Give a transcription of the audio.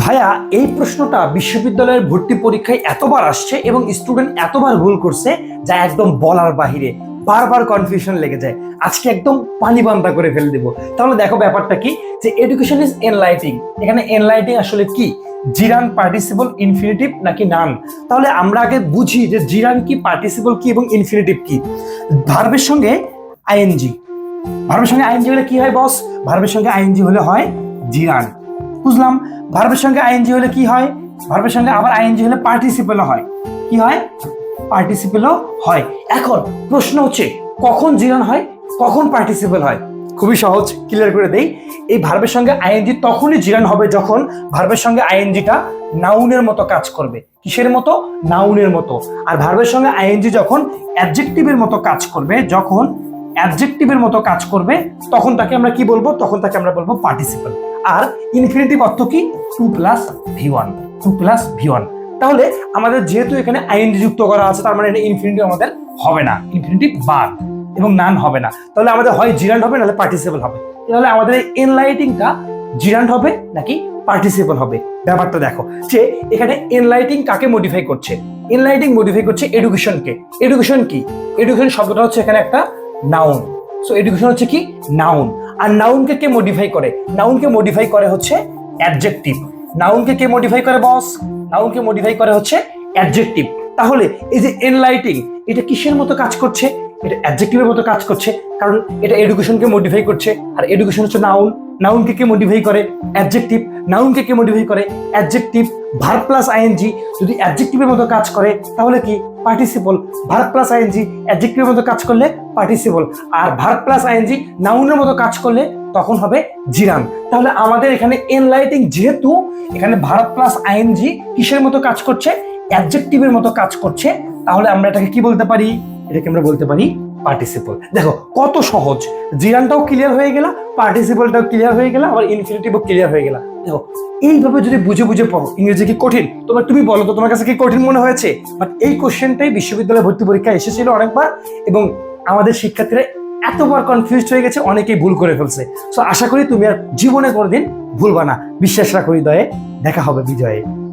ভাইয়া, এই প্রশ্নটা বিশ্ববিদ্যালয়ের ভর্তি পরীক্ষায় এতবার আসছে এবং স্টুডেন্ট এতবার ভুল করছে যা একদম বলার বাহিরে। বারবার কনফিউশন লেগে যায়। আজকে একদম পানি বান্দা করে ফেলে দেবো। তাহলে দেখো ব্যাপারটা কি? যে এডুকেশন ইজ এনলাইটিং এখানে এনলাইটিং আসলে কি? জিরান পার্টিসিপল ইনফিনিটিভ নাকি নান তাহলে আমরা আগে বুঝি যে জিরান কি পার্টিসিপল কি এবং ইনফিনিটিভ কি। ভার্বের সঙ্গে আইএনজি ভার্বের সঙ্গে আইএনজি হলে কি হয় বস ভার্বের সঙ্গে আইএনজি হলে হয় জিরান। বুঝলাম ভার্বের সঙ্গে আইএনজি হলে কি হয়? ভার্বের সঙ্গে আবার আইএনজি হলে পার্টিসিপেলও হয়। কি হয়? পার্টিসিপেলও হয়। এখন প্রশ্ন হচ্ছে, কখন জিরান হয়? কখন পার্টিসিপেল হয়? খুবই সহজ ক্লিয়ার করে দেই। এই ভার্বের সঙ্গে আইএনজি তখনই জিরান হবে যখন ভার্বের সঙ্গে আইএনজিটা নাউনের মতো কাজ করবে। কিসের মতো? নাউনের মতো। আর ভার্বের সঙ্গে আইএনজি যখন অ্যাডজেক্টিভের মতো কাজ করবে, যখন অ্যাডজেক্টিভের মতো কাজ করবে, তখন তাকে আমরা কি বলব? তখন তাকে আমরা বলব পার্টিসিপল আর ইনফিনিটিভ অর্থ কি? To plus V one to plus V one তাহলে আমাদের যেহেতু এখানে আইএনজি যুক্ত করা আছে, তার মানে এটা ইনফিনিটিভ আমাদের হবে না ইনফিনিটিভ বাদ এবং নান হবে না। তাহলে আমাদের হয় জিরান্ড হবে, নাহলে পার্টিসিপল হবে। তাহলে আমাদের এনলাইটিংটা জিরান্ড হবে নাকি পার্টিসিপল হবে? ব্যাপারটা দেখো, যে এখানে এনলাইটিং কাকে মডিফাই করছে? এনলাইটিং মডিফাই করছে এডুকেশনকে এডুকেশন কি? এডুকেশন শব্দটা হচ্ছে এখানে একটা নাউন সো এডুকেশন হচ্ছে কি? নাউন আর নাউনকে কে মডিফাই করে? নাউনকে মডিফাই করে হচ্ছে অ্যাডজেক্টিভ নাউনকে কে মডিফাই করে বস নাউনকে মডিফাই করে হচ্ছে অ্যাডজেক্টিভ তাহলে এই যে এনলাইটিং এটা কিসের মতো কাজ করছে? এটা অ্যাডজেক্টিভের মতো কাজ করছে, কারণ এটা এডুকেশনকে মডিফাই করছে। আর এডুকেশন হচ্ছে নাউন নাউনকে কে মডিফাই করে? অ্যাডজেক্টিভ নাউনকে কে মডিফাই করে? Adjective verb plus I N G যদি অ্যাডজেক্টিভের মতো কাজ করে, তাহলে কি? পার্টিসিপল ভার প্লাস আইএনজি অ্যাডজেক্টিভের মতো কাজ করলে পার্টিসিপল আর ভার প্লাস আইএনজি নাউনের মতো কাজ করলে তখন হবে জিরান তাহলে আমাদের এখানে এনলাইটিং যেহেতু, এখানে ভারত প্লাস আইএনজি কিসের মতো কাজ করছে? অ্যাডজেক্টিভের মতো কাজ করছে। তাহলে আমরা এটাকে কি বলতে পারি? এটাকে আমরা বলতে পারি পার্টিসিপল দেখো, কত সহজ। জিরানটাও ক্লিয়ার হয়ে গেল পার্টিসিপলটাও ক্লিয়ার হয়ে গেল, আবার ইনফিনিটিভও ক্লিয়ার হয়ে গেল। দেখো, এইভাবে যদি বুঝে বুঝে পড়ো, ইংরেজি কি কঠিন? তোমার, তুমি বলো তো তোমার কাছে কি কঠিন মনে হয়েছে? বাট এই কোশ্চেনটাই বিশ্ববিদ্যালয়ে ভর্তি পরীক্ষা এসেছিল অনেকবার এবং আমাদের শিক্ষার্থীরা এতবার কনফিউজড হয়ে গেছে, অনেকেই ভুল করে ফেলছে। সো আশা করি তুমি আর জীবনে কোনোদিন ভুলবা না। বিশ্বাস রাখো হৃদয়ে। দেখা হবে বিজয়ে।